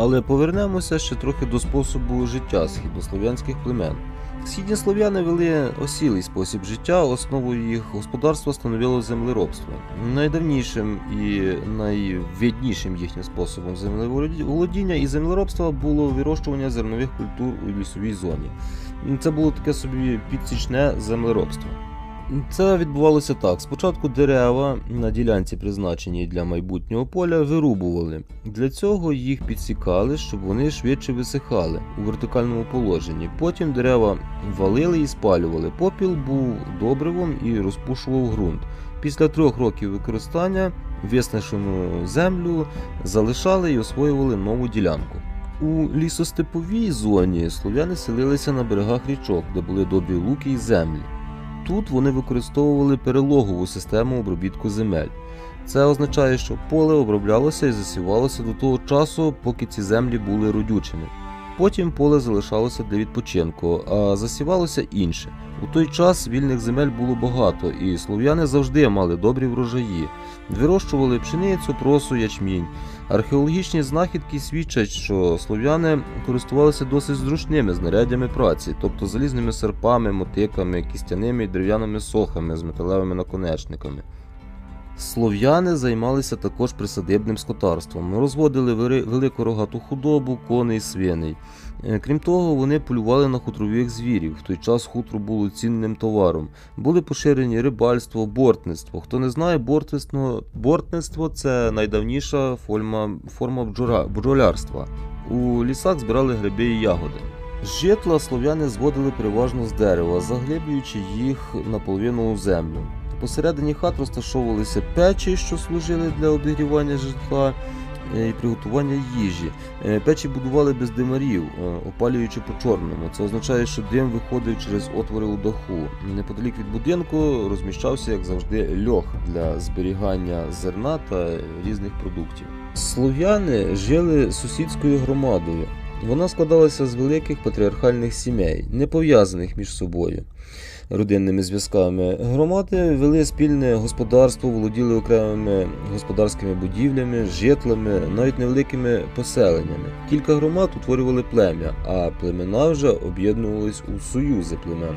Але повернемося ще трохи до способу життя східнослов'янських племен. Східні слов'яни вели осілий спосіб життя, основою їх господарства становило землеробство. Найдавнішим і найвіднішим їхнім способом землеволодіння і землеробства було вирощування зернових культур у лісовій зоні. Це було таке собі підсічне землеробство. Це відбувалося так: спочатку дерева на ділянці, призначеній для майбутнього поля, вирубували. Для цього їх підсікали, щоб вони швидше висихали у вертикальному положенні. Потім дерева валили і спалювали. Попіл був добривом і розпушував ґрунт. Після трьох років використання виснажену землю залишали і освоювали нову ділянку. У лісостеповій зоні слов'яни селилися на берегах річок, де були добрі луки і землі. Тут вони використовували перелогову систему обробітку земель. Це означає, що поле оброблялося і засівалося до того часу, поки ці землі були родючими. Потім поле залишалося для відпочинку, а засівалося інше. У той час вільних земель було багато, і слов'яни завжди мали добрі врожаї. Вирощували пшеницю, просу, ячмінь. Археологічні знахідки свідчать, що слов'яни користувалися досить зручними знаряддями праці, тобто залізними серпами, мотиками, кістяними і дерев'яними сохами з металевими наконечниками. Слов'яни займалися також присадибним скотарством, розводили велику рогату худобу, коней, свиней. Е, Крім того, вони полювали на хутрових звірів. В той час хутро було цінним товаром. Були поширені рибальство, бортництво. Хто не знає, бортництво, бортництво це найдавніша форма, форма бджора- бджолярства. У лісах збирали гриби і ягоди. Житла слов'яни зводили переважно з дерева, заглиблюючи їх наполовину у землю. Посередині хат розташовувалися печі, що служили для обігрівання житла е, і приготування їжі. Е, Печі будували без димарів, е, опалюючи по чорному. Це означає, що дим виходив через отвори у даху. Неподалік від будинку розміщався, як завжди, льох для зберігання зерна та різних продуктів. Слов'яни жили сусідською громадою. Вона складалася з великих патріархальних сімей, не пов'язаних між собою родинними зв'язками. Громади вели спільне господарство, володіли окремими господарськими будівлями, житлами, навіть невеликими поселеннями. Кілька громад утворювали плем'я, а племена вже об'єднувались у союзи племен.